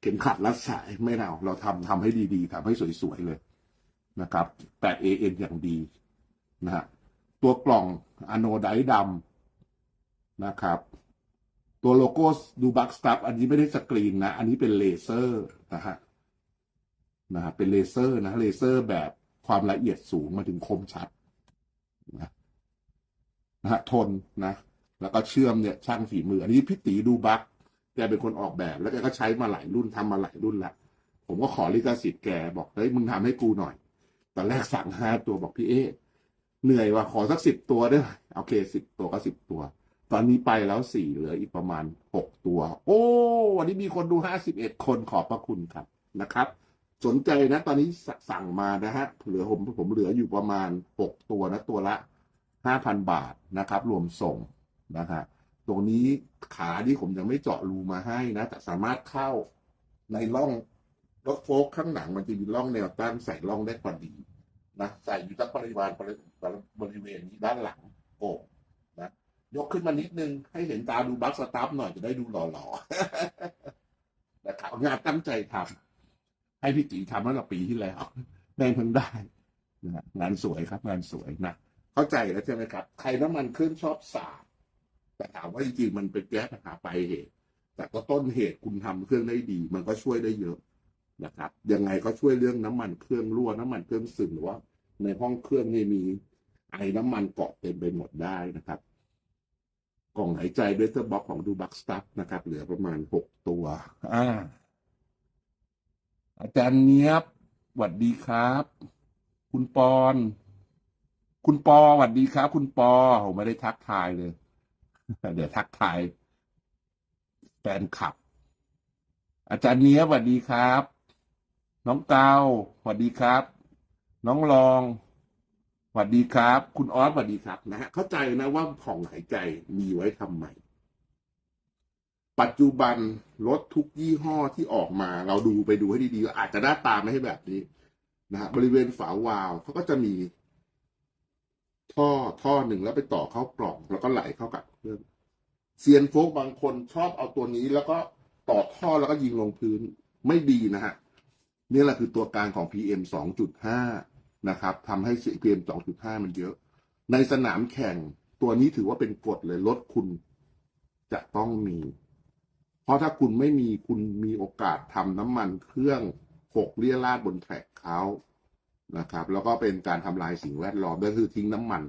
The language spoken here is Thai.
เข็มขัดรัดสายไม่เอาเราทำทำให้ดีๆทำให้สวยๆเลยนะครับ 8AN อย่างดีนะฮะตัวกล่องอะโนไดดำนะครับ ตัวโลโก้ดูบักสตัฟอันนี้ไม่ได้สกรีนนะ อันนี้เป็นเลเซอร์นะฮะนะฮะเป็นเลเซอร์นะเลเซอร์แบบความละเอียดสูงมาถึงคมชัดนะนะฮะทนนะ แล้วก็เชื่อมเนี่ยช่างฝีมือ อันนี้พี่ตีดูบัก แกเป็นคนออกแบบ แล้วแกก็ใช้มาหลายรุ่นทำมาหลายรุ่นละผมก็ขอลิขสิทธิ์แกบอกเฮ้ยมึงทำให้กูหน่อยตอนแรกสั่งห้าตัวบอกพี่เอ๊เหนื่อยว่ะขอสักสิบตัวได้ไหมโอเคสิบตัวก็สิบตัว ตอนนี้ไปแล้วสี่เหลืออีกประมาณหกตัว โอ้วันนี้มีคนดูห้าสิบเอ็ดคนขอบพระคุณครับนะครับ สนใจนะ ตอนนี้สสั่งมานะฮะเหลือผมผมเหลืออยู่ประมาณหกตัวนะ ตัวละห้าพันบาทนะครับ รวมส่งนะฮะ ตรงนี้ขาที่ผมยังไม่เจาะรูมาให้นะ แต่สามารถเข้าในร่องรถโฟล์ข้างหลังมันจะมีร่องแนวตั้งใส่ร่องได้พอดีนะใส่อยู่ตั้งปริมาณบริบริเวณนี้ด้านหลังโอ่งนะยกขึ้นมานิดนึง ให้เห็นตาดูบัคสตาฟหน่อยจะได้ดูหล่อๆนะครับงานตั้งใจทำให้พี่ตีทำตั้งปีที่แล้วแม่งเพิ่งได้นะฮะงานสวยครับ งานสวยนะเข้าใจแล้วใช่ไหมครับ ใครน้ำมันเครื่องชอบสาด แต่ถามว่าจริงๆมันเป็นแก้ปัญหาปลายเหตุ แต่ก็ต้นเหตุคุณทำเครื่องได้ดี มันก็ช่วยได้เยอะนะครับยังไงก็ช่วยเรื่องน้ำมันเครื่องรั่วน้ำมันเครื่องซึมหรือว่า ในห้องเครื่องนี่มีไอ้น้ำมันเกาะเต็มไปหมดได้นะครับ กล่องหายใจด้วยเทอร์บ็อกของดูบักสตัฟนะครับ เหลือประมาณหกตัว อ่า อาจารย์เนียบหวัดดีครับ คุณปอน คุณปอหวัดดีครับ คุณปอผมไม่ได้ทักทายเลย เดี๋ยวทักทายแฟนคลับ อาจารย์เนียบหวัดดีครับ น้องเกาหวัดดีครับ น้องรองสวัสดีครับ คุณออสสวัสดีครับนะฮะเข้าใจนะว่าผ่องหายใจมีไว้ทำไมปัจจุบันรถทุกยี่ห้อที่ออกมา เราดูไปดูให้ดีๆอาจจะหน้าตาไม่ให้แบบนี้นะฮะบริเวณฝาวาล์วเขาก็จะมี ท่อท่อหนึ่งแล้วไปต่อเข้ากล่อง แล้วก็ไหลเข้ากับเครื่องเซียนโฟกบางคนชอบเอาตัวนี้ แล้วก็ต่อท่อแล้วก็ยิงลงพื้นไม่ดีนะฮะนี่แหละคือตัวการของ PM 2.5 นะครับทำให้ PM 2.5 มันเยอะ ในสนามแข่งตัวนี้ถือว่าเป็นกฎเลยรถคุณจะต้องมี เพราะถ้าคุณไม่มีคุณมีโอกาสทำน้ำมันเครื่องหกเลี่ยราดบนแทร็กเขา นะครับ แล้วก็เป็นการทำลายสิ่งแวดล้อมก็คือทิ้งน้ำมัน